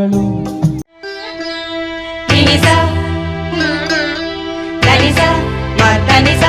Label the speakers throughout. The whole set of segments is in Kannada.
Speaker 1: ಕವಲುಗಳು
Speaker 2: ನಿನಿಸ ದನಿಸ ಮ ದನಿಸ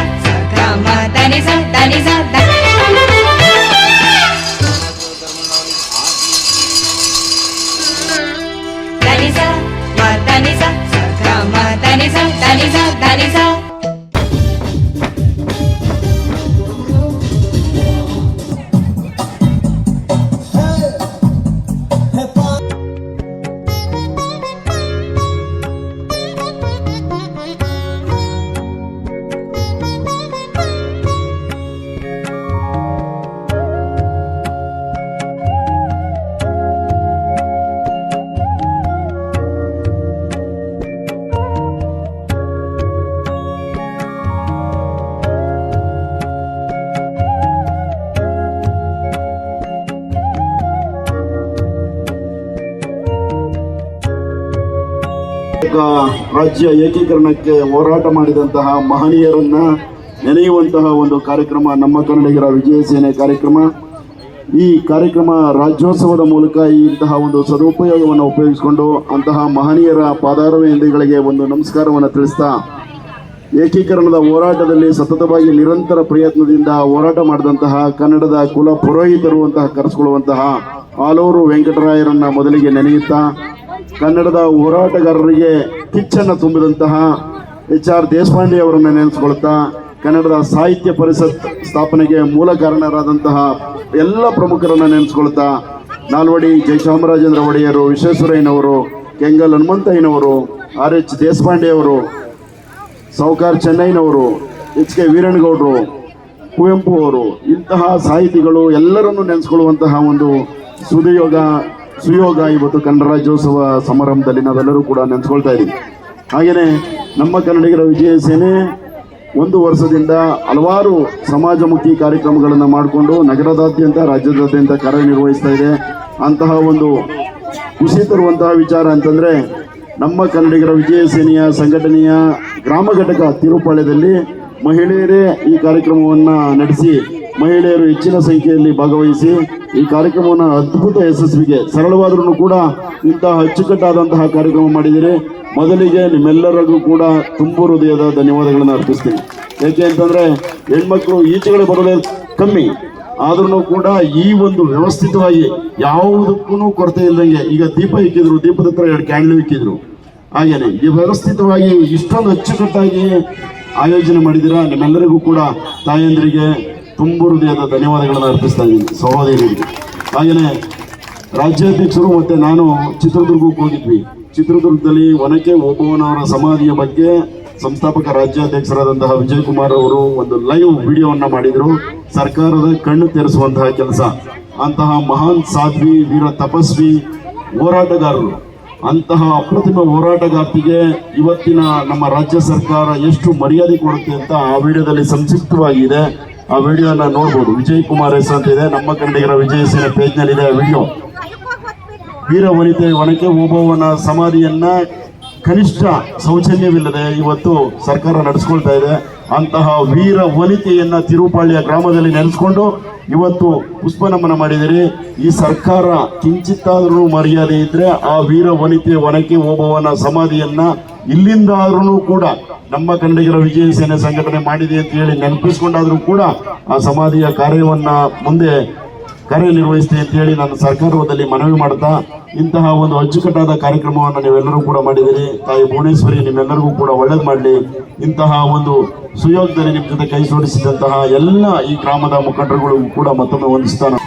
Speaker 3: ರಾಜ್ಯ ಏಕೀಕರಣಕ್ಕೆ ಹೋರಾಟ ಮಾಡಿದಂತಹ ಮಹನೀಯರನ್ನ ನೆನೆಯುವಂತಹ ಒಂದು ಕಾರ್ಯಕ್ರಮ, ನಮ್ಮ ಕನ್ನಡಿಗರ ವಿಜಯ ಸೇನೆ ಕಾರ್ಯಕ್ರಮ. ಈ ಕಾರ್ಯಕ್ರಮ ರಾಜ್ಯೋತ್ಸವದ ಮೂಲಕ ಇಂತಹ ಒಂದು ಸದುಪಯೋಗವನ್ನು ಉಪಯೋಗಿಸಿಕೊಂಡು ಅಂತಹ ಮಹನೀಯರ ಪಾದಾರವಿಂದಗಳಿಗೆ ಒಂದು ನಮಸ್ಕಾರವನ್ನು ತಿಳಿಸ್ತಾ, ಏಕೀಕರಣದ ಹೋರಾಟದಲ್ಲಿ ಸತತವಾಗಿ ನಿರಂತರ ಪ್ರಯತ್ನದಿಂದ ಹೋರಾಟ ಮಾಡಿದಂತಹ ಕನ್ನಡದ ಕುಲ ಪುರೋಹಿತರು ಅಂತಹ ಕರೆಸಿಕೊಳ್ಳುವಂತಹ ಆಲೂರು ವೆಂಕಟರಾಯರನ್ನ ಮೊದಲಿಗೆ ನೆನೆಯುತ್ತಾ ಕನ್ನಡದ ಹೋರಾಟಗಾರರಿಗೆ ಕಿಚ್ಚನ್ನು ತುಂಬಿದಂತಹ ಎಚ್ ಆರ್ ದೇಶಪಾಂಡೆ ಅವರನ್ನು ನೆನೆಸ್ಕೊಳ್ತಾ ಕನ್ನಡದ ಸಾಹಿತ್ಯ ಪರಿಷತ್ ಸ್ಥಾಪನೆಗೆ ಮೂಲ ಕಾರಣರಾದಂತಹ ಎಲ್ಲ ಪ್ರಮುಖರನ್ನು ನೆನೆಸ್ಕೊಳ್ತಾ ನಾಲ್ವಡಿ ಜಯಚಾಮರಾಜೇಂದ್ರ ಒಡೆಯರು ವಿಶ್ವೇಶ್ವರಯ್ಯನವರು, ಕೆಂಗಲ್ ಹನುಮಂತಯ್ಯನವರು, ಆರ್ ಎಚ್ ದೇಶಪಾಂಡೆ ಅವರು, ಸಾವುಕಾರ್ ಚೆನ್ನೈನವರು ಎಚ್ ಕೆ ವೀರಣ್ಣಗೌಡರು ಕುವೆಂಪು ಅವರು ಇಂತಹ ಸಾಹಿತಿಗಳು ಎಲ್ಲರನ್ನೂ ನೆನೆಸ್ಕೊಳ್ಳುವಂತಹ ಒಂದು ಸುದಯೋಗ ಸುಯೋಗ ಇವತ್ತು ಕನ್ನಡ ರಾಜ್ಯೋತ್ಸವ ಸಮಾರಂಭದಲ್ಲಿ ನಾವೆಲ್ಲರೂ ಕೂಡ ನೆನೆಸ್ಕೊಳ್ತಾ ಇದ್ದೀವಿ. ಹಾಗೆಯೇ ನಮ್ಮ ಕನ್ನಡಿಗರ ವಿಜಯ ಸೇನೆ ಒಂದು ವರ್ಷದಿಂದ ಹಲವಾರು ಸಮಾಜಮುಖಿ ಕಾರ್ಯಕ್ರಮಗಳನ್ನು ಮಾಡಿಕೊಂಡು ನಗರದಾದ್ಯಂತ, ರಾಜ್ಯದಾದ್ಯಂತ ಕಾರ್ಯನಿರ್ವಹಿಸ್ತಾ ಇದೆ. ಅಂತಹ ಒಂದು ಖುಷಿ ತರುವಂತಹ ವಿಚಾರ ಅಂತಂದರೆ ನಮ್ಮ ಕನ್ನಡಿಗರ ವಿಜಯ ಸೇನೆಯ ಸಂಘಟನೆಯ ಗ್ರಾಮ ಘಟಕ ತಿರುಪಾಳ್ಯದಲ್ಲಿ ಮಹಿಳೆಯರೇ ಈ ಕಾರ್ಯಕ್ರಮವನ್ನು ನಡೆಸಿ ಮಹಿಳೆಯರು ಹೆಚ್ಚಿನ ಸಂಖ್ಯೆಯಲ್ಲಿ ಭಾಗವಹಿಸಿ ಈ ಕಾರ್ಯಕ್ರಮವನ್ನು ಅದ್ಭುತ ಯಶಸ್ವಿಗೆ ಸರಳವಾದ್ರೂ ಕೂಡ ಇಂತಹ ಅಚ್ಚುಕಟ್ಟಾದಂತಹ ಕಾರ್ಯಕ್ರಮ ಮಾಡಿದರೆ. ಮೊದಲಿಗೆ ನಿಮ್ಮೆಲ್ಲರಿಗೂ ಕೂಡ ತುಂಬು ಹೃದಯದ ಧನ್ಯವಾದಗಳನ್ನು ಅರ್ಪಿಸ್ತೀನಿ. ಯಾಕೆ ಅಂತಂದ್ರೆ ಹೆಣ್ಮಕ್ಳು ಈಚೆಗಡೆ ಬರೋದೇ ಕಮ್ಮಿ. ಆದ್ರೂ ಕೂಡ ಈ ಒಂದು ವ್ಯವಸ್ಥಿತವಾಗಿ ಯಾವುದಕ್ಕೂ ಕೊರತೆ ಇಲ್ಲದಂಗೆ ಈಗ ದೀಪ ಇಕ್ಕಿದ್ರು, ದೀಪದ ಹತ್ರ ಎರಡು ಕ್ಯಾಂಡಲ್ ಇಕ್ಕಿದ್ರು. ಹಾಗೇನೆ, ಈ ವ್ಯವಸ್ಥಿತವಾಗಿ ಇಷ್ಟೊಂದು ಅಚ್ಚುಕಟ್ಟಾಗಿ ಆಯೋಜನೆ ಮಾಡಿದ್ದೀರಾ ನಿಮ್ಮೆಲ್ಲರಿಗೂ ಕೂಡ ತಾಯಂದಿರಿಗೆ ತುಂಬು ಹೃದಯದ ಧನ್ಯವಾದಗಳನ್ನು ಅರ್ಪಿಸ್ತಾ ಇದ್ದೀನಿ. ಸಹೋದರಿಯರಿಗೆ. ಹಾಗೆಯೇ ರಾಜ್ಯಾಧ್ಯಕ್ಷರು ಮತ್ತೆ ನಾನು ಚಿತ್ರದುರ್ಗಕ್ಕೆ ಹೋಗಿದ್ವಿ. ಚಿತ್ರದುರ್ಗದಲ್ಲಿ ಒನಕೆ ಓಬವ್ವನವರ ಸಮಾಧಿಯ ಬಗ್ಗೆ ಸಂಸ್ಥಾಪಕ ರಾಜ್ಯಾಧ್ಯಕ್ಷರಾದಂತಹ ವಿಜಯ್ ಕುಮಾರ್ ಅವರು ಒಂದು ಲೈವ್ ವಿಡಿಯೋವನ್ನ ಮಾಡಿದ್ರು. ಸರ್ಕಾರದ ಕಣ್ಣು ತೆರೆಸುವಂತಹ ಕೆಲಸ. ಅಂತಹ ಮಹಾನ್ ಸಾಧ್ವಿ, ವೀರ ತಪಸ್ವಿ ಹೋರಾಟಗಾರರು. ಅಂತಹ ಅಪ್ರತಿಮ ಹೋರಾಟಗಾರ್ತಿಗೆ ಇವತ್ತಿನ ನಮ್ಮ ರಾಜ್ಯ ಸರ್ಕಾರ ಎಷ್ಟು ಮರ್ಯಾದೆ ಕೊಡುತ್ತೆ ಅಂತ ಆ ವಿಡಿಯೋದಲ್ಲಿ ಸಂಕ್ಷಿಪ್ತವಾಗಿದೆ ಆ ವಿಡಿಯೋನ ನೋಡ್ಬೋದು. ವಿಜಯ್ ಕುಮಾರ್ ಎಸ್ ಅಂತ ಇದೆ. ನಮ್ಮ ಕನ್ನಡಿಗರ ವಿಜಯ ಸೇನೆ ನಲ್ಲಿ ಆ ವಿಡಿಯೋ. ವೀರ ವನಿತೆ ಒನಕೆ ಓಬವ್ವನ ಸಮಾಧಿಯನ್ನ ಕನಿಷ್ಠ ಸೌಜನ್ಯವಿಲ್ಲದೆ ಇವತ್ತು ಸರ್ಕಾರ ನಡೆಸ್ಕೊಳ್ತಾ ಇದೆ. ಅಂತಹ ವೀರ ವನಿತೆಯನ್ನ ತಿರುಪಾಳ್ಯ ಗ್ರಾಮದಲ್ಲಿ ನೆನೆಸ್ಕೊಂಡು ಇವತ್ತು ಪುಷ್ಪ ನಮನ ಮಾಡಿದಿರಿ. ಈ ಸರ್ಕಾರ ಕಿಂಚಿತ್ತಾದರೂ ಮರ್ಯಾದೆ ಇದ್ರೆ ಆ ವೀರ ವನಿತೆ ಒನಕೆ ಓಬವ್ವನ ಸಮಾಧಿಯನ್ನ ಇಲ್ಲಿಂದಾದ್ರೂ ಕೂಡ ನಮ್ಮ ಕನ್ನಡಿಗರ ವಿಜಯ ಸೇನೆ ಸಂಘಟನೆ ಮಾಡಿದೆ ಅಂತ ಹೇಳಿ ನೆನಪಿಸ್ಕೊಂಡಾದ್ರೂ ಕೂಡ ಆ ಸಮಾಧಿಯ ಕಾರ್ಯವನ್ನ ಮುಂದೆ ಕಾರ್ಯನಿರ್ವಹಿಸ್ತೀನಿ ಅಂತ ಹೇಳಿ ನಾನು ಸರ್ಕಾರದಲ್ಲಿ ಮನವಿ ಮಾಡ್ತಾ ಇಂತಹ ಒಂದು ಅಚ್ಚುಕಟ್ಟಾದ ಕಾರ್ಯಕ್ರಮವನ್ನು ನೀವೆಲ್ಲರೂ ಕೂಡ ಮಾಡಿದಿರಿ ತಾಯಿ ಭುವನೇಶ್ವರಿ, ನಿಮ್ಮೆಲ್ಲರಿಗೂ ಕೂಡ ಒಳ್ಳೇದು ಮಾಡಲಿ. ಇಂತಹ ಒಂದು ಸುಯೋಗದಲ್ಲಿ ನಿಮ್ಮ ಜೊತೆ ಕೈ ಜೋಡಿಸಿದಂತಹ ಎಲ್ಲ ಈ ಗ್ರಾಮದ ಮುಖಂಡರುಗಳಿಗೂ ಕೂಡ ಮತ್ತೊಮ್ಮೆ ವಂದಿಸ್ತಾನೆ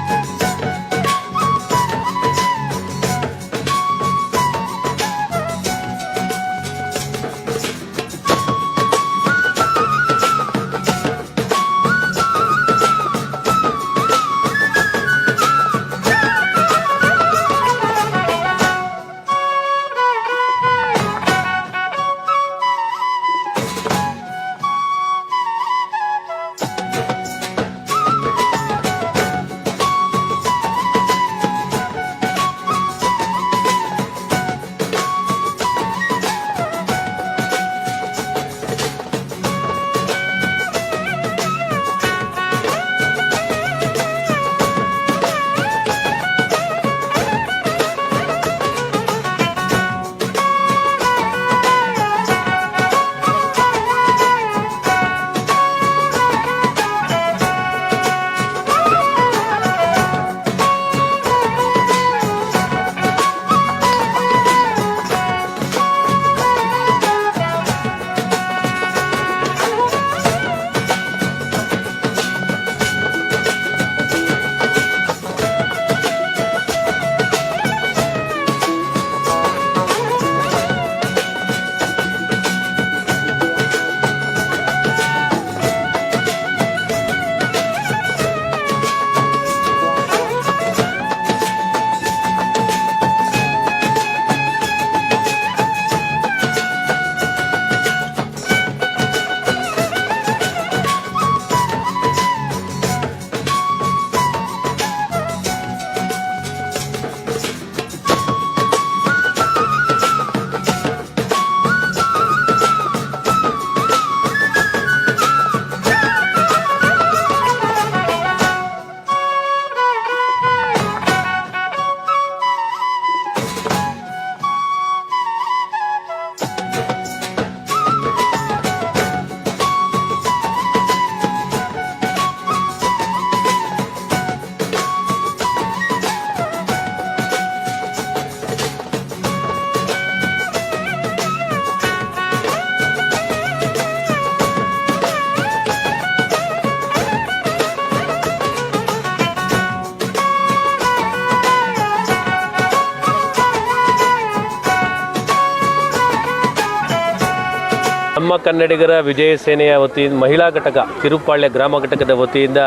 Speaker 4: ಕನ್ನಡಿಗರ ವಿಜಯ ಸೇನೆಯ ವತಿಯಿಂದ ಮಹಿಳಾ ಘಟಕ ತಿರುಪಾಳ್ಯ ಗ್ರಾಮ ಘಟಕದ ವತಿಯಿಂದ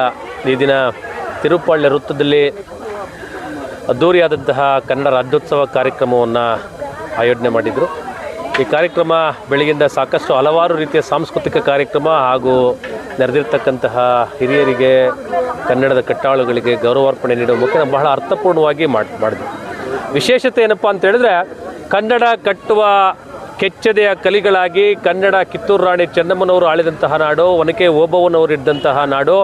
Speaker 4: ಈ ದಿನ ತಿರುಪಾಳ್ಯ ವೃತ್ತದಲ್ಲಿ ಅದ್ದೂರಿಯಾದಂತಹ ಕನ್ನಡ ರಾಜ್ಯೋತ್ಸವ ಕಾರ್ಯಕ್ರಮವನ್ನು ಆಯೋಜನೆ ಮಾಡಿದರು. ಈ ಕಾರ್ಯಕ್ರಮ ಬೆಳಗಿಂದ ಸಾಕಷ್ಟು ಹಲವಾರು ರೀತಿಯ ಸಾಂಸ್ಕೃತಿಕ ಕಾರ್ಯಕ್ರಮ ಹಾಗೂ ನೆರೆದಿರ್ತಕ್ಕಂತಹ ಹಿರಿಯರಿಗೆ, ಕನ್ನಡದ ಕಟ್ಟಾಳುಗಳಿಗೆ ಗೌರವಾರ್ಪಣೆ ನೀಡುವ ಮುಖೇನ ಬಹಳ ಅರ್ಥಪೂರ್ಣವಾಗಿ ಮಾಡಿ, ಮಾಡಿದ್ರು. ವಿಶೇಷತೆ ಏನಪ್ಪ ಅಂತ ಹೇಳಿದ್ರೆ ಕನ್ನಡ ಕಟ್ಟುವ ಕೆಚ್ಚದೆಯ ಕಲಿಗಳಾಗಿ ಕನ್ನಡ ಕಿತ್ತೂರು ರಾಣಿ ಚೆನ್ನಮ್ಮನವರು ಆಳಿದಂತಹ ನಾಡು, ಒನಕೆ ಓಬವ್ವನವರು ಇದ್ದಂತಹ ನಾಡು.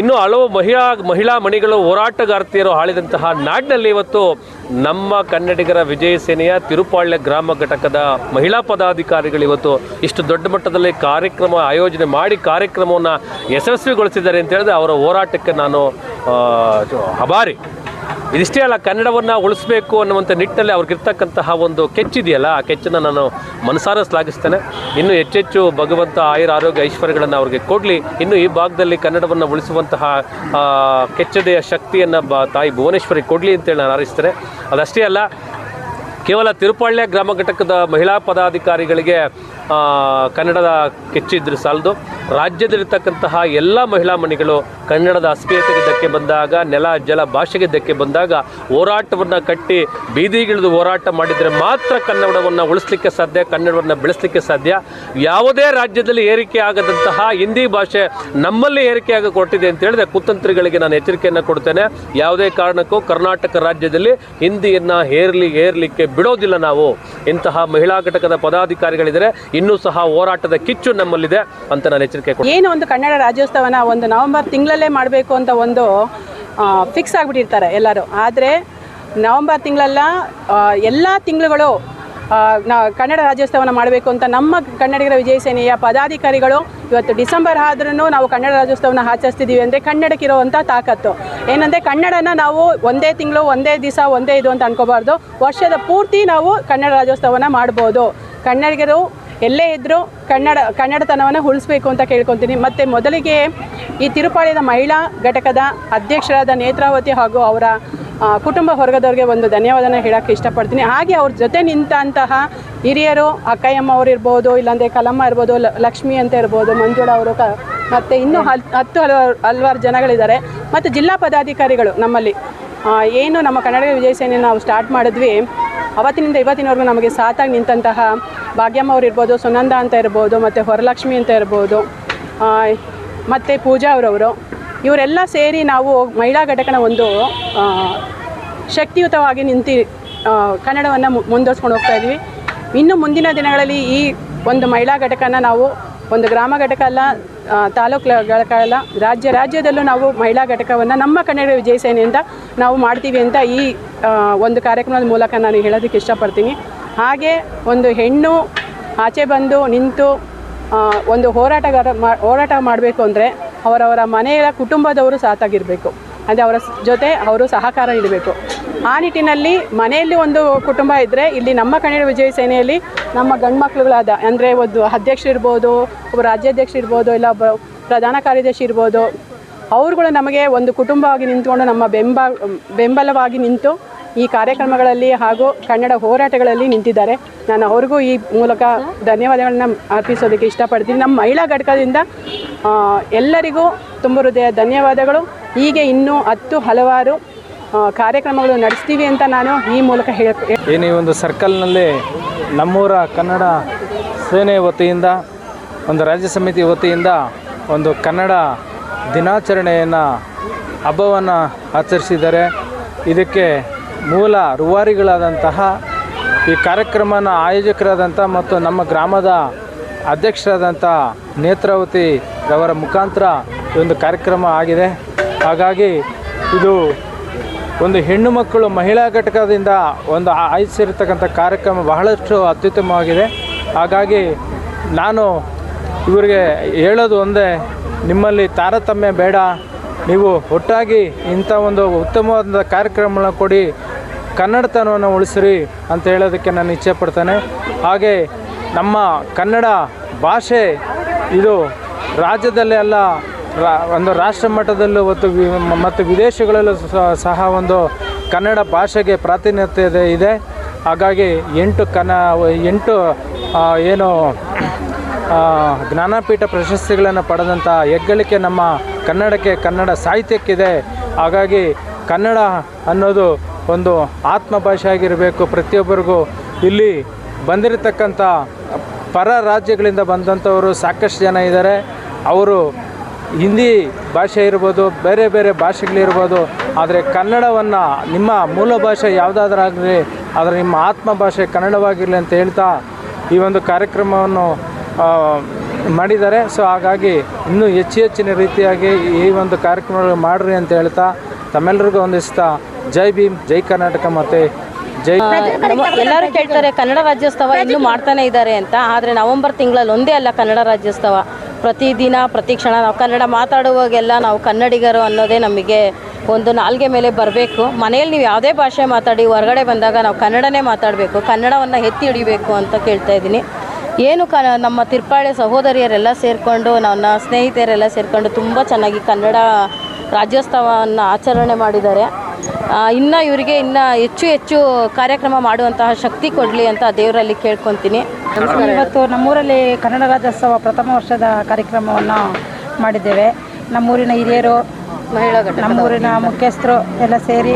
Speaker 4: ಇನ್ನೂ ಹಲವು ಮಹಿಳಾ ಮಹಿಳಾ ಮಣಿಗಳು, ಹೋರಾಟಗಾರ್ತಿಯರು ಆಳಿದಂತಹ ನಾಡಿನಲ್ಲಿ ಇವತ್ತು ನಮ್ಮ ಕನ್ನಡಿಗರ ವಿಜಯ ಸೇನೆಯ ತಿರುಪಾಳ್ಯ ಗ್ರಾಮ ಘಟಕದ ಮಹಿಳಾ ಪದಾಧಿಕಾರಿಗಳು ಇವತ್ತು ಇಷ್ಟು ದೊಡ್ಡ ಮಟ್ಟದಲ್ಲಿ ಕಾರ್ಯಕ್ರಮ, ಆಯೋಜನೆ ಮಾಡಿ ಕಾರ್ಯಕ್ರಮವನ್ನು ಯಶಸ್ವಿಗೊಳಿಸಿದ್ದಾರೆ ಅಂತ ಹೇಳಿದ್ರೆ ಅವರ ಹೋರಾಟಕ್ಕೆ ನಾನು ಅಭಾರಿ ಇದಿಷ್ಟೇ ಅಲ್ಲ, ಕನ್ನಡವನ್ನು ಉಳಿಸ್ಬೇಕು ಅನ್ನುವಂಥ ನಿಟ್ಟಿನಲ್ಲಿ ಅವ್ರಿಗಿರ್ತಕ್ಕಂತಹ ಒಂದು ಕೆಚ್ಚಿದೆಯಲ್ಲ, ಆ ಕೆಚ್ಚನ್ನು ನಾನು ಮನಸಾರ ಶ್ಲಾಘಿಸ್ತೇನೆ. ಇನ್ನೂ ಹೆಚ್ಚೆಚ್ಚು ಭಗವಂತ ಆಯುರ ಆರೋಗ್ಯ ಐಶ್ವರ್ಯಗಳನ್ನು ಅವ್ರಿಗೆ ಕೊಡಲಿ. ಇನ್ನು ಈ ಭಾಗದಲ್ಲಿ ಕನ್ನಡವನ್ನು ಉಳಿಸುವಂತಹ ಕೆಚ್ಚದೆಯ ಶಕ್ತಿಯನ್ನು ಬ, ತಾಯಿ ಭುವನೇಶ್ವರಿ ಕೊಡಲಿ ಅಂತೇಳಿ ನಾನು ಹಾರೈಸ್ತೇನೆ. ಅದಷ್ಟೇ ಅಲ್ಲ, ಕೇವಲ ತಿರುಪಾಳ್ಯ ಗ್ರಾಮ ಘಟಕದ ಮಹಿಳಾ ಪದಾಧಿಕಾರಿಗಳಿಗೆ ಕನ್ನಡದ ಕೆಚ್ಚಿದ್ರೆ ಸಾಲದು. ರಾಜ್ಯದಲ್ಲಿರ್ತಕ್ಕಂತಹ ಎಲ್ಲ ಮಹಿಳಾ ಮಣಿಗಳು ಕನ್ನಡದ ಅಸ್ಮಿತೆಗೆ ಧಕ್ಕೆ ಬಂದಾಗ, ನೆಲ, ಜಲ ಭಾಷೆಗೆ ಧಕ್ಕೆ ಬಂದಾಗ ಹೋರಾಟವನ್ನು ಕಟ್ಟಿ ಬೀದಿಗಿಳಿದು ಹೋರಾಟ ಮಾಡಿದರೆ ಮಾತ್ರ ಕನ್ನಡವನ್ನು ಉಳಿಸ್ಲಿಕ್ಕೆ ಸಾಧ್ಯ, ಕನ್ನಡವನ್ನು ಬೆಳೆಸಲಿಕ್ಕೆ ಸಾಧ್ಯ. ಯಾವುದೇ ರಾಜ್ಯದಲ್ಲಿ ಏರಿಕೆ ಆಗದಂತಹ ಹಿಂದಿ ಭಾಷೆ ನಮ್ಮಲ್ಲಿ ಏರಿಕೆ ಕೊಟ್ಟಿದೆ ಅಂತ ಹೇಳಿದ್ರೆ ಕುತಂತ್ರಿಗಳಿಗೆ ನಾನು ಎಚ್ಚರಿಕೆಯನ್ನು ಕೊಡ್ತೇನೆ. ಯಾವುದೇ ಕಾರಣಕ್ಕೂ ಕರ್ನಾಟಕ ರಾಜ್ಯದಲ್ಲಿ ಹಿಂದಿಯನ್ನು ಹೇರಲಿ ಏರಲಿಕ್ಕೆ ಬಿಡೋದಿಲ್ಲ ನಾವು. ಇಂತಹ ಮಹಿಳಾ ಘಟಕದ ಪದಾಧಿಕಾರಿಗಳಿದ್ದರೆ ಇನ್ನೂ ಸಹ ಹೋರಾಟದ ಕಿಚ್ಚು ನಮ್ಮಲ್ಲಿದೆ ಅಂತ ನಾನು ಎಚ್ಚರಿಕೆ
Speaker 5: ಏನು ಒಂದು ಕನ್ನಡ ರಾಜ್ಯೋತ್ಸವನ ಒಂದು ನವೆಂಬರ್ ತಿಂಗಳಲ್ಲೇ ಮಾಡಬೇಕು ಅಂತ ಒಂದು ಫಿಕ್ಸ್ ಆಗಿಬಿಟ್ಟಿರ್ತಾರೆ ಎಲ್ಲರೂ. ಆದರೆ ನವೆಂಬರ್ ತಿಂಗಳಲ್ಲ ಎಲ್ಲ ತಿಂಗಳುಗಳು ಕನ್ನಡ ರಾಜ್ಯೋತ್ಸವನ ಮಾಡಬೇಕು ಅಂತ ನಮ್ಮ ಕನ್ನಡಿಗರ ವಿಜಯ ಸೇನೆಯ ಪದಾಧಿಕಾರಿಗಳು ಇವತ್ತು ಡಿಸೆಂಬರ್ ಆದ್ರೂ ನಾವು ಕನ್ನಡ ರಾಜ್ಯೋತ್ಸವನ ಆಚರಿಸ್ತಿದ್ದೀವಿ ಅಂದರೆ ಕನ್ನಡಕ್ಕಿರುವಂಥ ತಾಕತ್ತು. ಏನಂದರೆ ಕನ್ನಡನ ನಾವು ಒಂದೇ ತಿಂಗಳು, ಒಂದೇ ದಿವಸ, ಒಂದೇ ಇದು ಅಂತ ಅನ್ಕೋಬಾರ್ದು. ವರ್ಷದ ಪೂರ್ತಿ ನಾವು ಕನ್ನಡ ರಾಜ್ಯೋತ್ಸವನ ಮಾಡ್ಬೋದು. ಕನ್ನಡಿಗರು ಎಲ್ಲೇ ಇದ್ದರೂ ಕನ್ನಡ, ಕನ್ನಡತನವನ್ನು ಉಳಿಸ್ಬೇಕು ಅಂತ ಕೇಳ್ಕೊತೀನಿ. ಮತ್ತು ಮೊದಲಿಗೆ ಈ ತಿರುಪಾಳ್ಯದ ಮಹಿಳಾ ಘಟಕದ ಅಧ್ಯಕ್ಷರಾದ ನೇತ್ರಾವತಿ ಹಾಗೂ ಅವರ ಕುಟುಂಬ ವರ್ಗದವ್ರಿಗೆ ಒಂದು ಧನ್ಯವಾದನ ಹೇಳೋಕ್ಕೆ ಇಷ್ಟಪಡ್ತೀನಿ. ಹಾಗೆ ಅವ್ರ ಜೊತೆ ನಿಂತಹ ಹಿರಿಯರು ಅಕ್ಕಯ್ಯಮ್ಮ ಅವರು ಇರ್ಬೋದು, ಇಲ್ಲಾಂದರೆ ಕಲಮ್ಮ ಇರ್ಬೋದು ಲಕ್ಷ್ಮಿ ಅಂತ ಇರ್ಬೋದು, ಮಂಜುಳ ಅವರು ಕ, ಮತ್ತು ಇನ್ನೂ ಹತ್ತು ಹಲವಾರು ಹಲವಾರು ಜನಗಳಿದ್ದಾರೆ. ಮತ್ತು ಜಿಲ್ಲಾ ಪದಾಧಿಕಾರಿಗಳು ನಮ್ಮಲ್ಲಿ. ಏನು ನಮ್ಮ ಕನ್ನಡ ವಿಜಯ ಸೇನೆ ನಾವು ಸ್ಟಾರ್ಟ್ ಮಾಡಿದ್ವಿ. ಅವತ್ತಿನಿಂದ ಇವತ್ತಿನವರೆಗೂ ನಮಗೆ ಸಾತಾಗಿ ನಿಂತಹ ಭಾಗ್ಯಮ್ಮ ಅವ್ರು ಇರ್ಬೋದು ಸುನಂದ ಅಂತ ಇರ್ಬೋದು, ಮತ್ತು ಹೊರಲಕ್ಷ್ಮಿ ಅಂತ ಇರ್ಬೋದು ಮತ್ತು ಪೂಜಾ ಅವರವರು, ಇವರೆಲ್ಲ ಸೇರಿ ನಾವು ಮಹಿಳಾ ಘಟಕನ ಒಂದು ಶಕ್ತಿಯುತವಾಗಿ ನಿಂತಿ ಕನ್ನಡವನ್ನು ಮುಂದುವರ್ಸ್ಕೊಂಡು ಹೋಗ್ತಾ ಇದ್ವಿ. ಇನ್ನು ಮುಂದಿನ ದಿನಗಳಲ್ಲಿ ಈ ಒಂದು ಮಹಿಳಾ ಘಟಕನ ನಾವು ಒಂದು ಗ್ರಾಮ ಘಟಕ ಅಲ್ಲ ತಾಲೂಕು ಘಟಕ ಅಲ್ಲ, ರಾಜ್ಯ, ರಾಜ್ಯದಲ್ಲೂ ನಾವು ಮಹಿಳಾ ಘಟಕವನ್ನು ನಮ್ಮ ಕನ್ನಡ ವಿಜಯ ಸೇನೆಯಿಂದ ನಾವು ಮಾಡ್ತೀವಿ ಅಂತ ಈ ಒಂದು ಕಾರ್ಯಕ್ರಮದ ಮೂಲಕ ನಾನು ಹೇಳೋದಕ್ಕೆ ಇಷ್ಟಪಡ್ತೀನಿ. ಹಾಗೆ ಒಂದು ಹೆಣ್ಣು ಆಚೆ ಬಂದು ನಿಂತು ಒಂದು ಹೋರಾಟಗಾರ ಮಾ, ಹೋರಾಟ ಮಾಡಬೇಕು ಅಂದರೆ ಅವರವರ ಮನೆಯ ಕುಟುಂಬದವರು ಸಾಥಾಗಿರಬೇಕು ಅಂದರೆ ಅವರ ಜೊತೆ ಅವರು ಸಹಕಾರ ನೀಡಬೇಕು. ಆ ನಿಟ್ಟಿನಲ್ಲಿ ಮನೆಯಲ್ಲಿ ಒಂದು ಕುಟುಂಬ ಇದ್ದರೆ ಇಲ್ಲಿ ನಮ್ಮ ಕನ್ನಡ ವಿಜಯ ಸೇನೆಯಲ್ಲಿ ನಮ್ಮ ಗಂಡು ಮಕ್ಕಳುಗಳಾದ ಅಂದರೆ ಒಂದು ಅಧ್ಯಕ್ಷ ಇರ್ಬೋದು, ಒಬ್ಬ ರಾಜ್ಯಾಧ್ಯಕ್ಷ ಇರ್ಬೋದು, ಇಲ್ಲ ಒಬ್ಬ ಪ್ರಧಾನ ಕಾರ್ಯದರ್ಶಿ ಇರ್ಬೋದು, ಅವ್ರುಗಳು ನಮಗೆ ಒಂದು ಕುಟುಂಬವಾಗಿ ನಿಂತ್ಕೊಂಡು ನಮ್ಮ ಬೆಂಬ, ಬೆಂಬಲವಾಗಿ ನಿಂತು ಈ ಕಾರ್ಯಕ್ರಮಗಳಲ್ಲಿ ಹಾಗೂ ಕನ್ನಡ ಹೋರಾಟಗಳಲ್ಲಿ ನಿಂತಿದ್ದಾರೆ. ನಾನು ಅವ್ರಿಗೂ ಈ ಮೂಲಕ ಧನ್ಯವಾದಗಳನ್ನ ಅರ್ಪಿಸೋದಕ್ಕೆ ಇಷ್ಟಪಡ್ತೀನಿ. ನಮ್ಮ ಮಹಿಳಾ ಘಟಕದಿಂದ ಎಲ್ಲರಿಗೂ ತುಂಬ ಹೃದಯ ಧನ್ಯವಾದಗಳು. ಹೀಗೆ ಇನ್ನೂ ಹತ್ತು ಹಲವಾರು ಕಾರ್ಯಕ್ರಮಗಳು ನಡೆಸ್ತೀವಿ ಅಂತ ನಾನು ಈ ಮೂಲಕ ಹೇಳ
Speaker 6: ಏನು ಒಂದು ಸರ್ಕಲ್ನಲ್ಲಿ ನಮ್ಮೂರ ಕನ್ನಡ ಸೇನೆ ವತಿಯಿಂದ, ಒಂದು ರಾಜ್ಯ ಸಮಿತಿ ವತಿಯಿಂದ ಒಂದು ಕನ್ನಡ ದಿನಾಚರಣೆಯನ್ನು ಹಬ್ಬವನ್ನು ಆಚರಿಸಿದ್ದಾರೆ. ಇದಕ್ಕೆ ಮೂಲ ರೂವಾರಿಗಳಾದಂತಹ ಈ ಕಾರ್ಯಕ್ರಮನ ಆಯೋಜಕರಾದಂಥ ಮತ್ತು ನಮ್ಮ ಗ್ರಾಮದ ಅಧ್ಯಕ್ಷರಾದಂಥ ನೇತ್ರಾವತಿ ಅವರ ಮುಖಾಂತರ ಒಂದು ಕಾರ್ಯಕ್ರಮ ಆಗಿದೆ. ಹಾಗಾಗಿ ಇದು ಒಂದು ಹೆಣ್ಣು ಮಕ್ಕಳು ಮಹಿಳಾ ಘಟಕದಿಂದ ಒಂದು ಆಯೋಜಿಸಿರ್ತಕ್ಕಂಥ ಕಾರ್ಯಕ್ರಮ ಬಹಳಷ್ಟು ಅತ್ಯುತ್ತಮವಾಗಿದೆ. ಹಾಗಾಗಿ ನಾನು ಇವರಿಗೆ ಹೇಳೋದು ಒಂದೇ, ನಿಮ್ಮಲ್ಲಿ ತಾರತಮ್ಯ ಬೇಡ. ನೀವು ಒಟ್ಟಾಗಿ ಇಂಥ ಒಂದು ಉತ್ತಮವಾದ ಕಾರ್ಯಕ್ರಮಗಳನ್ನ ಕೊಡಿ. ಕನ್ನಡತನವನ್ನು ಉಳಿಸ್ರಿ ಅಂತ ಹೇಳೋದಕ್ಕೆ ನಾನು ಇಚ್ಛೆ ಪಡ್ತೇನೆ. ಹಾಗೆ ನಮ್ಮ ಕನ್ನಡ ಭಾಷೆ ಇದು ರಾಜ್ಯದಲ್ಲೇ ಅಲ್ಲ ಒಂದು ರಾಷ್ಟ್ರ ಮಟ್ಟದಲ್ಲೂ ಮತ್ತು ಮತ್ತು ವಿದೇಶಗಳಲ್ಲೂ ಸಹ ಒಂದು ಕನ್ನಡ ಭಾಷೆಗೆ ಪ್ರಾತಿನಿಧ್ಯತೆ ಇದೆ ಹಾಗಾಗಿ ಎಂಟು ಕನ, ಎಂಟು ಏನು ಜ್ಞಾನಪೀಠ ಪ್ರಶಸ್ತಿಗಳನ್ನು ಪಡೆದಂಥ ಹೆಗ್ಗಳಿಕೆ ನಮ್ಮ ಕನ್ನಡಕ್ಕೆ, ಕನ್ನಡ ಸಾಹಿತ್ಯಕ್ಕಿದೆ. ಹಾಗಾಗಿ ಕನ್ನಡ ಅನ್ನೋದು ಒಂದು ಆತ್ಮ ಭಾಷೆ ಆಗಿರಬೇಕು. ಪ್ರತಿಯೊಬ್ಬರಿಗೂ ಇಲ್ಲಿ ಬಂದಿರತಕ್ಕಂಥ ಪರ ರಾಜ್ಯಗಳಿಂದ ಬಂದಂಥವರು ಸಾಕಷ್ಟು ಜನ ಇದ್ದಾರೆ. ಅವರು ಹಿಂದಿ ಭಾಷೆ ಇರ್ಬೋದು, ಬೇರೆ ಬೇರೆ ಭಾಷೆಗಳಿರ್ಬೋದು ಆದರೆ ಕನ್ನಡವನ್ನು ನಿಮ್ಮ ಮೂಲ ಭಾಷೆ ಯಾವುದಾದ್ರಾಗಲಿ, ಆದರೆ ನಿಮ್ಮ ಆತ್ಮ ಭಾಷೆ ಕನ್ನಡವಾಗಿರಲಿ ಅಂತ ಹೇಳ್ತಾ ಈ ಒಂದು ಕಾರ್ಯಕ್ರಮವನ್ನು ಮಾಡಿದ್ದಾರೆ. ಸೊ, ಹಾಗಾಗಿ ಇನ್ನೂ ಹೆಚ್ಚು ಹೆಚ್ಚಿನ ರೀತಿಯಾಗಿ ಈ ಒಂದು ಕಾರ್ಯಕ್ರಮಗಳು ಮಾಡಿರಿ ಅಂತ ಹೇಳ್ತಾ ತಮ್ಮೆಲ್ಲರಿಗೂ ಒಂದಿಸ್ತಾ ಜೈ ಭೀಮ್ ಜೈ ಕರ್ನಾಟಕ ಮತ್ತು ಜೈ
Speaker 7: ಎಲ್ಲರೂ ಕೇಳ್ತಾರೆ ಕನ್ನಡ ರಾಜ್ಯೋತ್ಸವ ಇನ್ನೂ ಮಾಡ್ತಾನೆ ಇದ್ದಾರೆ ಅಂತ ಆದರೆ ನವೆಂಬರ್ ತಿಂಗಳಲ್ಲಿ ಒಂದೇ ಅಲ್ಲ ಕನ್ನಡ ರಾಜ್ಯೋತ್ಸವ. ಪ್ರತಿದಿನ ಪ್ರತಿ ಕ್ಷಣ ನಾವು ಕನ್ನಡ ಮಾತಾಡುವಾಗೆಲ್ಲ ನಾವು ಕನ್ನಡಿಗರು ಅನ್ನೋದೇ ನಮಗೆ ಒಂದು ನಾಲ್ಗೆ ಮೇಲೆ ಬರಬೇಕು. ಮನೆಯಲ್ಲಿ ನೀವು ಯಾವುದೇ ಭಾಷೆ ಮಾತಾಡಿ ಹೊರಗಡೆ ಬಂದಾಗ ನಾವು ಕನ್ನಡನೇ ಮಾತಾಡಬೇಕು ಕನ್ನಡವನ್ನು ಎತ್ತಿ ಹಿಡಿಬೇಕು ಅಂತ ಕೇಳ್ತಾ ಇದ್ದೀನಿ. ಏನು ಕ ನಮ್ಮ ತಿರ್ಪಾಳೆ ಸಹೋದರಿಯರೆಲ್ಲ ಸೇರಿಕೊಂಡು ನನ್ನ ಸ್ನೇಹಿತರೆಲ್ಲ ಸೇರಿಕೊಂಡು ತುಂಬ ಚೆನ್ನಾಗಿ ಕನ್ನಡ ರಾಜ್ಯೋತ್ಸವವನ್ನು ಆಚರಣೆ ಮಾಡಿದ್ದಾರೆ. ಇನ್ನು ಇವರಿಗೆ ಇನ್ನು ಹೆಚ್ಚು ಹೆಚ್ಚು ಕಾರ್ಯಕ್ರಮ ಮಾಡುವಂತಹ ಶಕ್ತಿ ಕೊಡಲಿ ಅಂತ ದೇವರಲ್ಲಿ ಕೇಳ್ಕೊತೀನಿ.
Speaker 8: ಇವತ್ತು ನಮ್ಮೂರಲ್ಲಿ ಕನ್ನಡ ರಾಜ್ಯೋತ್ಸವ ಪ್ರಥಮ ವರ್ಷದ ಕಾರ್ಯಕ್ರಮವನ್ನು ಮಾಡಿದ್ದೇವೆ. ನಮ್ಮೂರಿನ ಹಿರಿಯರು ನಮ್ಮೂರಿನ ಮುಖ್ಯಸ್ಥರು ಎಲ್ಲ ಸೇರಿ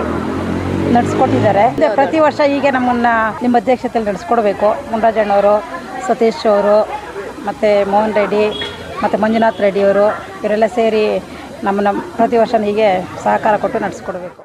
Speaker 8: ನಡೆಸ್ಕೊಟ್ಟಿದ್ದಾರೆ. ಪ್ರತಿ ವರ್ಷ ಹೀಗೆ ನಮ್ಮನ್ನು ನಿಮ್ಮ ಅಧ್ಯಕ್ಷತೆಯಲ್ಲಿ ನಡೆಸ್ಕೊಡ್ಬೇಕು. ಮುನ್ರಾಜಣ್ಣವರು ಸತೀಶ್ ಅವರು ಮತ್ತು ಮೋಹನ್ ರೆಡ್ಡಿ ಮತ್ತು ಮಂಜುನಾಥ್ ರೆಡ್ಡಿಯವರು ಇವರೆಲ್ಲ ಸೇರಿ ನಮ್ಮನ್ನು ಪ್ರತಿ ವರ್ಷ ಹೀಗೆ ಸಹಕಾರ ಕೊಟ್ಟು ನಡೆಸ್ಕೊಡ್ಬೇಕು.